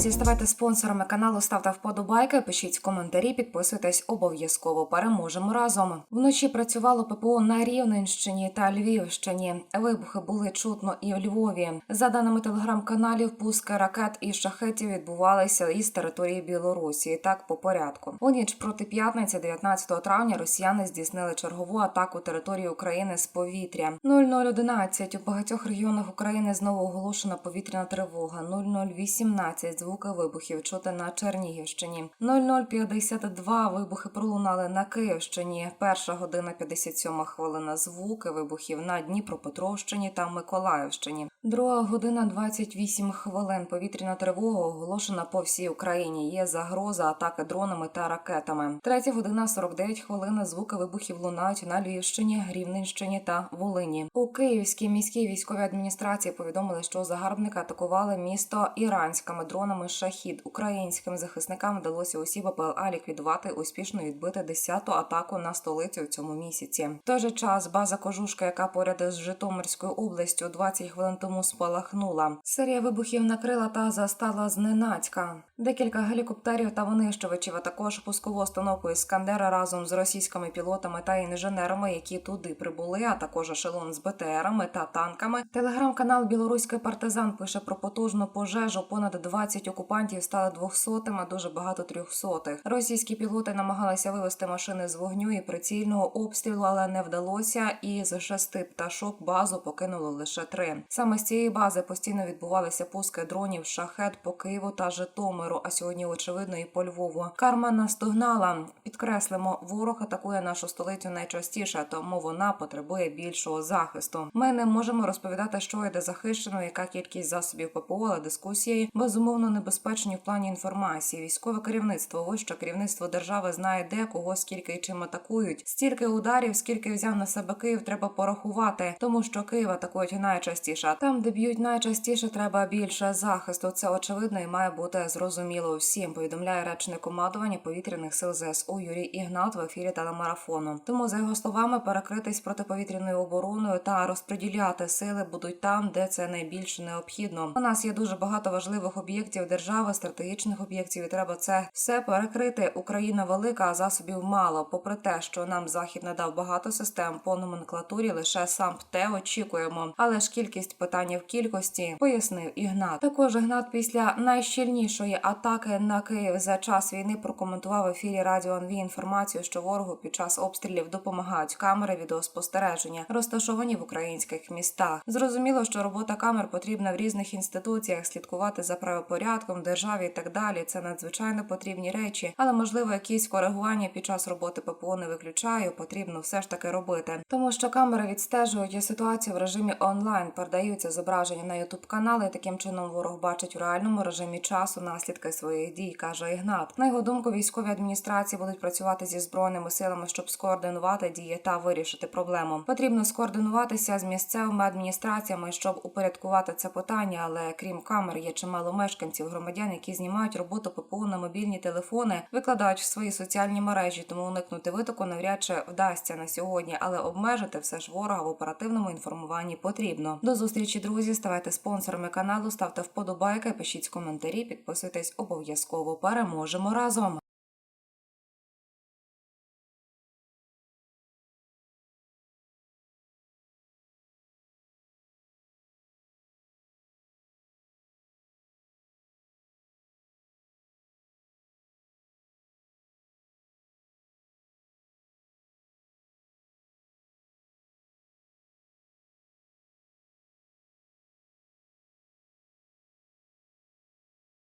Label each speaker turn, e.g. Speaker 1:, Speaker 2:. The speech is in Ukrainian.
Speaker 1: Друзі, ставайте спонсорами каналу, ставте вподобайки, пишіть коментарі, підписуйтесь обов'язково. Переможемо разом. Вночі працювало ППО на Рівненщині та Львівщині. Вибухи були чутно і в Львові. За даними телеграм-каналів, пуски ракет і шахетів відбувалися із території Білорусі. Так по порядку. У ніч проти п'ятниці, 19 травня, росіяни здійснили чергову атаку території України з повітря. 0011 у багатьох регіонах України знову оголошена повітряна тривога. 0018 звуки вибухів чути на Чернігівщині. 0052 вибухи пролунали на Київщині. Перша година 57 хвилина звуки вибухів на Дніпропетровщині та Миколаївщині. Друга година 28 хвилин. Повітряна тривога оголошена по всій Україні. Є загроза атаки дронами та ракетами. Третя година 49 хвилин. Звуки вибухів лунають на Львівщині, Рівненщині та Волині. У Київській міській військовій адміністрації повідомили, що загарбники атакували місто іранськими дронами шахід. Українським захисникам вдалося усі БПЛА ліквідувати успішно відбити 10-ту атаку на столицю в цьому місяці. В той же час база кожушка, яка поряд із Житомирською областю 20 хвилин тому спалахнула. Серія вибухів накрила та застала зненацька. Декілька гелікоптерів та винищувачів, а також пускову установку Іскандера разом з російськими пілотами та інженерами, які туди прибули, а також ешелон з БТРами та танками. Телеграм-канал Білоруський партизан пише про потужну пожежу. Понад 20 окупантів стали 200 а дуже багато трьохсотих. Російські пілоти намагалися вивести машини з вогню і прицільного обстрілу, але не вдалося. І з шести пташок базу покинуло лише три. Саме з цієї бази постійно відбувалися пуски дронів шахет по Києву та Житомиру. А сьогодні, очевидно, і по Львову. Карма настогнала. Підкреслимо, ворог атакує нашу столицю найчастіше, тому вона потребує більшого захисту. Ми не можемо розповідати, що йде захищено, яка кількість засобів ППО, але дискусії безумовно небезпечні в плані інформації. Військове керівництво, вище керівництво держави знає, де кого скільки і чим атакують. Стільки ударів, скільки взяв на себе Київ, треба порахувати, тому що Київ атакують найчастіше. Там, де б'ють найчастіше, треба більше захисту. Це очевидно і має бути зрозуміло всім. Повідомляє речник командування повітряних сил ЗСУ Юрій Ігнат в ефірі телемарафону. Тому за його словами перекритись протиповітряною обороною та розподіляти сили будуть там, де це найбільш необхідно. У нас є дуже багато важливих об'єктів держави, стратегічних об'єктів, і треба це все перекрити. Україна велика, а засобів мало. Попри те, що нам захід надав багато систем по номенклатурі, лише сам те очікуємо. Але ж кількість питання в кількості пояснив Ігнат. Також Ігнат після найщільнішої атаки на Київ за час війни прокоментував в ефірі Радіо НВ інформацію, що ворогу під час обстрілів допомагають камери відеоспостереження, розташовані в українських містах. Зрозуміло, що робота камер потрібна в різних інституціях, слідкувати за правопорядком в державі і так далі. Це надзвичайно потрібні речі, але можливо якісь коригування під час роботи ППО не виключаю. Потрібно все ж таки робити, тому що камери відстежують ситуацію в режимі онлайн, передаються зображення на ютуб канали. Таким чином ворог бачить у реальному режимі часу наслідки своїх дій, каже Ігнат. На його думку, військові адміністрації будуть працювати зі збройними силами, щоб скоординувати дії та вирішити проблему. Потрібно скоординуватися з місцевими адміністраціями, щоб упорядкувати це питання. Але крім камер, є чимало мешканців, громадян, які знімають роботу ППО на мобільні телефони, викладають в свої соціальні мережі, тому уникнути витоку навряд чи вдасться на сьогодні, але обмежити все ж ворога в оперативному інформуванні потрібно. До зустрічі, друзі. Ставайте спонсорами каналу, ставте вподобайки, пишіть коментарі, підписуйтесь обов'язково. Переможемо разом.